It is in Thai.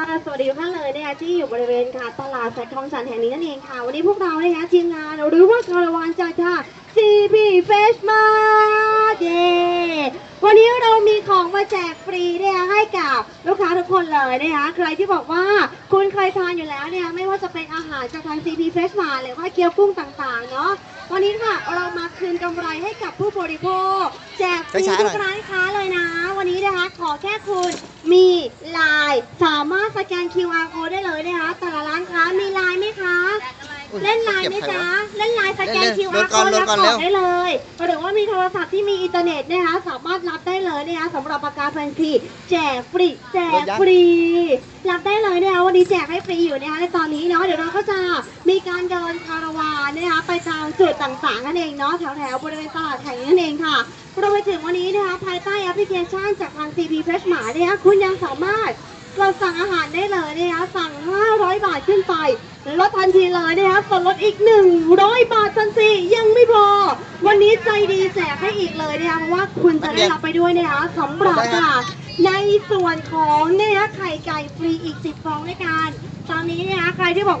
ค่ะสวัสดีทุกท่านเลยนะคะที่อยู่บริเวณค่ะตลาดแฟคทองสันแห่งนี้นั่นเองค่ะ วันนี้พวกเรานะคะทีมงานหรือว่าคาราวานจากค่ะ CP Fresh Mart เย้วันนี้เรามีของมาแจกฟรีนะคะให้กับลูกค้าทุกคนเลยนะคะใครที่บอกว่าคุณเคยทานอยู่แล้วเนี่ยไม่ว่าจะเป็นอาหารจากทาง CP Fresh Mart หรือว่าเกี๊ยวกุ้งต่างๆเนาะวันนี้ค่ะเรามาคืนกำไรให้กับผู้บริโภค แจกฟรีช้าๆหน่ทุอยกร้านค้าเลยนะ วันนี้นะคะขอแค่คุณมีไลน์สามารถสแกน QR code ได้เลยนะคะ แต่ละร้านค้ามีไลน์ไหมคะอุ๊ยเล่นไลน์ไหมเก็บใครจ๊ะวะเล่นไลน์สแกนเล่นๆ QR โหลดก่อน code โหลแล้ดวก่อนกเร็ดวได้เลยหรือว่ามีโทรศัพท์ที่มีอินเทอร์เน็ตนะคะสามารถรับได้เลยนะคะสำหรับประกาศพันทีแจกฟรีแจกฟรี รับได้เลยนะคะวันนี้แจกให้ฟรีอยู่นะคะในตอนนี้เนาะเดี๋ยวเราก็จะมีการเดินคาราวานนะคะไปตามจุดต่างๆนั่นเองเนาะแถวๆบริเวณตลาดแห่งนี้นั่นเองค่ะรวมไปถึงวันนี้นะคะภายใต้แอปพลิเคชันจากทาง CP Fresh Mart นะคะคุณยังสามารถเราสั่งอาหารได้เลยนะคะสั่ง 500 บาทขึ้นไปลดทันทีเลยนะคะส่วนลดอีก 100 บาททันทียังไม่พอ วันนี้ใจดีแจกให้อีกเลยนะคะเพราะว่าคุณจะได้รับไปด้วยนะคะสำหรับค่ะในส่วนของเนี่ยไข่ไก่ฟรีอีก 10ฟองด้วยกันตอนนี้นะคะใครที่บอก